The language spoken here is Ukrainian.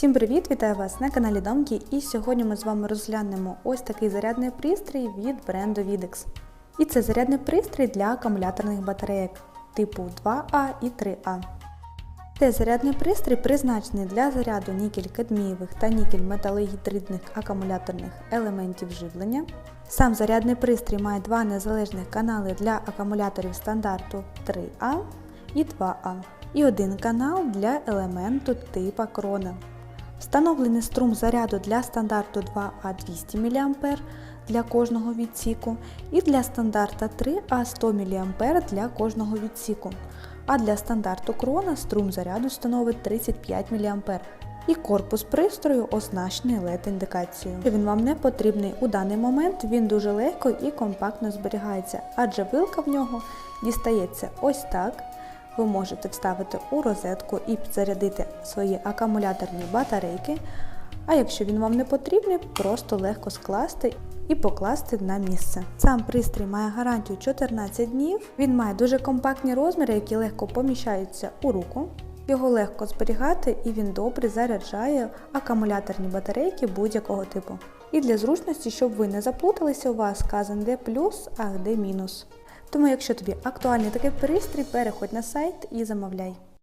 Всім привіт! Вітаю вас на каналі Домки. І сьогодні ми з вами розглянемо ось такий зарядний пристрій від бренду Videx. І це зарядний пристрій для акумуляторних батарейок типу 2А і 3А. Це зарядний пристрій призначений для заряду нікель-кадмієвих та нікель-металогідридних акумуляторних елементів живлення. Сам зарядний пристрій має два незалежних канали для акумуляторів стандарту 3А і 2А і один канал для елементу типа крона. Встановлений струм заряду для стандарту 2А 200 мА для кожного відсіку і для стандарта 3А 100 мА для кожного відсіку. А для стандарту крона струм заряду становить 35 мА. І корпус пристрою оснащений LED-індикацією. Він вам не потрібний у даний момент, він дуже легко і компактно зберігається, адже вилка в нього дістається ось так. Ви можете вставити у розетку і підзарядити свої акумуляторні батарейки. А якщо він вам не потрібний, просто легко скласти і покласти на місце. Сам пристрій має гарантію 14 днів. Він має дуже компактні розміри, які легко поміщаються у руку. Його легко зберігати і він добре заряджає акумуляторні батарейки будь-якого типу. І для зручності, щоб ви не заплуталися, у вас сказан де плюс, а де мінус. Тому, якщо тобі актуальний такий пристрій, переходь на сайт і замовляй.